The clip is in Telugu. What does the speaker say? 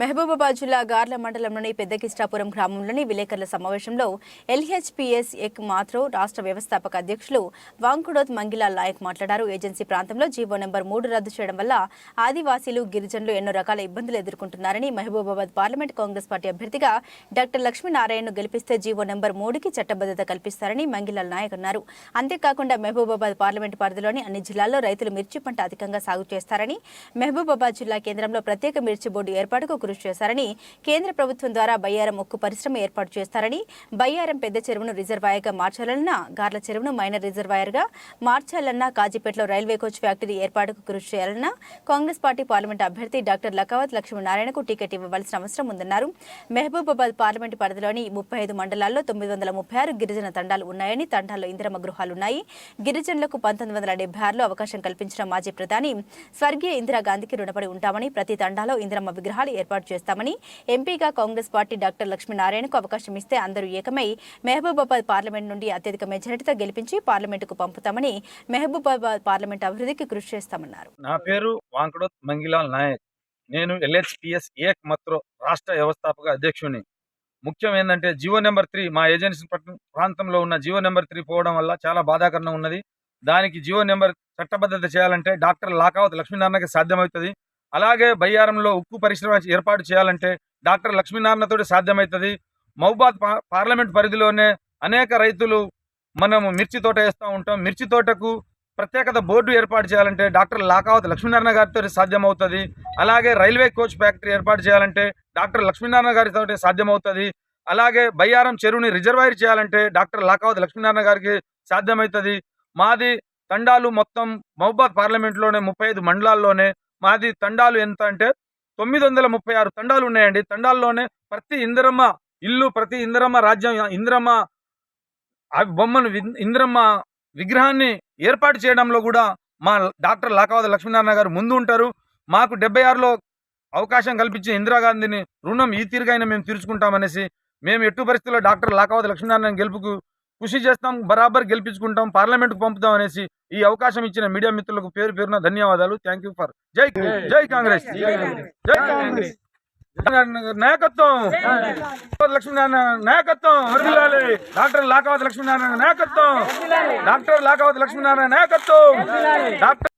మహబూబాబాద్ జిల్లా గార్ల మండలంలోని పెద్దకిష్టాపురం గ్రామంలోని విలేకరుల సమావేశంలో ఎల్హెచ్పిఎస్ ఎక్ మాత్రో రాష్ట్ర వ్యవస్థాపక అధ్యక్షులు వాంకుడోత్ మంగిలా నాయక్ మాట్లాడారు. ఏజెన్సీ ప్రాంతంలో జీవో నెంబర్ మూడు రద్దు చేయడం వల్ల ఆదివాసీలు గిరిజనులు ఎన్నో రకాల ఇబ్బందులు ఎదుర్కొంటున్నారని మహబూబాబాద్ పార్లమెంట్ కాంగ్రెస్ పార్టీ అభ్యర్థిగా డాక్టర్ లక్ష్మీనారాయణను గెలిపిస్తే జీవో నెంబర్ మూడుకి చట్టబద్దత కల్పిస్తారని మంగిలాల్ నాయక్ అన్నారు. అంతేకాకుండా మహబూబాబాద్ పార్లమెంట్ పరిధిలోని అన్ని జిల్లాల్లో రైతులు మిర్చి పంట అధికంగా సాగు చేస్తారని మహబూబాబాద్ జిల్లా కేంద్రంలో ప్రత్యేక మిర్చి బోర్డు ఏర్పాటుకు కృషి చేశారని కేంద్ర ప్రభుత్వం ద్వారా బయ్యారం ఉక్కు పరిశ్రమ ఏర్పాటు చేస్తారని బయ్యారం పెద్ద చెరువును రిజర్వాయర్గా మార్చాలన్నా గార్ల చెరువును మైనర్ రిజర్వాయర్గా మార్చాలన్నా కాజీపేటలో రైల్వే కోచ్ ఫ్యాక్టరీ ఏర్పాటుకు కృషి చేయాలన్నా కాంగ్రెస్ పార్టీ పార్లమెంట్ అభ్యర్థి డాక్టర్ లకావత్ లక్ష్మీనారాయణకు టికెట్ ఇవ్వవలసిన అవసరం ఉందన్నారు. మహబూబాబాద్ పార్లమెంటు పరిధిలోని ముప్పై ఐదు మండలాల్లో తొమ్మిది వందల ముప్పై ఆరు గిరిజన తండాలు ఉన్నాయని తండాల్లో ఇందిరమ్మ గృహాలున్నాయి గిరిజనులకు పంతొమ్మిది వందల డెబ్బై ఆరులో అవకాశం కల్పించిన మాజీ ప్రధాని స్వర్గీయ ఇందిరాగాంధీకి రుణపడి ఉంటామని ప్రతి తండాలో ఇందిరమ్మ విగ్రహాలు ఏర్పాటు చేస్తామని ఎంపీగా కాంగ్రెస్ పార్టీ డాక్టర్ లక్ష్మీనారాయణకు అవకాశం ఇస్తే అందరూ ఏకమై మహబూబాబాద్ పార్లమెంట్ నుండి అత్యధిక మెజారిటీతో గెలిపించి పార్లమెంటుకు పంపుతామని మహబూబాబాద్ పార్లమెంట్ అభివృద్ధికి కృషి చేస్తామన్నారు. నా పేరు వాంకడోత్ మంగిలాల్ నాయక్. నేను ఎల్హెచ్పిఎస్ ఏక్ మత్రో రాష్ట్ర వ్యవస్థాపక అధ్యక్షుని. ముఖ్యం ఏంటంటే జియో నెంబర్ త్రీ మా ఏజెన్సీ ప్రాంతంలో ఉన్న జియో నెంబర్ త్రీ పోవడం వల్ల చాలా బాధాకరంగా ఉన్నది. దానికి జియో నెంబర్ చట్టబద్ధత చేయాలంటే డాక్టర్ లాకావత్ లక్ష్మీనారాయణకి సాధ్యమవుతుంది. అలాగే బయ్యారంలో ఉక్కు పరిశ్రమ ఏర్పాటు చేయాలంటే డాక్టర్ లక్ష్మీనారాయణతోటి సాధ్యమవుతుంది. మహబాద్ పా- పార్లమెంట్ పరిధిలోనే అనేక రైతులు మనము మిర్చి తోట వేస్తూ ఉంటాం. మిర్చి తోటకు ప్రత్యేకత బోర్డు ఏర్పాటు చేయాలంటే డాక్టర్ లాకావత్ లక్ష్మీనారాయణ గారితో సాధ్యమవుతుంది. అలాగే రైల్వే కోచ్ ఫ్యాక్టరీ ఏర్పాటు చేయాలంటే డాక్టర్ లక్ష్మీనారాయణ గారితో సాధ్యమవుతుంది. అలాగే బయ్యారం చెరువుని రిజర్వాయర్ చేయాలంటే డాక్టర్ లాకావత్ లక్ష్మీనారాయణ గారికి సాధ్యమవుతుంది. మాది తండాలు మొత్తం మహబాద్ పార్లమెంట్లోనే ముప్పై ఐదు మండలాల్లోనే మాది తండాలు ఎంత అంటే తొమ్మిది వందల ముప్పై ఆరు తండాలు ఉన్నాయండి. తండాల్లోనే ప్రతి ఇందిరమ్మ ఇల్లు ప్రతి ఇందిరమ్మ రాజ్యం ఇందిరమ్మ ఆ బొమ్మను ఇంద్రమ్మ ఇందిరమ్మ విగ్రహాన్ని ఏర్పాటు చేయడంలో కూడా మా డాక్టర్ లాకావద లక్ష్మీనారాయణ గారు ముందు ఉంటారు. మాకు డెబ్బై ఆరులో అవకాశం కల్పించిన ఇందిరాగాంధీని రుణం ఈ తీరుగైనా మేము తీర్చుకుంటామనేసి మేము ఎట్టు పరిస్థితుల్లో డాక్టర్ లాకావద లక్ష్మీనారాయణ గెలుపుకు కృషి చేస్తాం బరాబర్ గెలిపించుకుంటాం పార్లమెంట్కు పంపుతాం అనేసి ఈ అవకాశం ఇచ్చిన మీడియా మిత్రులకు పేరు పేరున ధన్యవాదాలు. థ్యాంక్ ఫర్ జై జై కాంగ్రెస్. జై కాంగ్రెస్. నాయకత్వం. లక్ష్మీనారాయణ నాయకత్వం. వర్ధిల్లాలి. డాక్టర్ లాకావతి లక్ష్మీనారాయణ నాయకత్వం. డాక్టర్ లాకావతి లక్ష్మీనారాయణ నాయకత్వం. డాక్టర్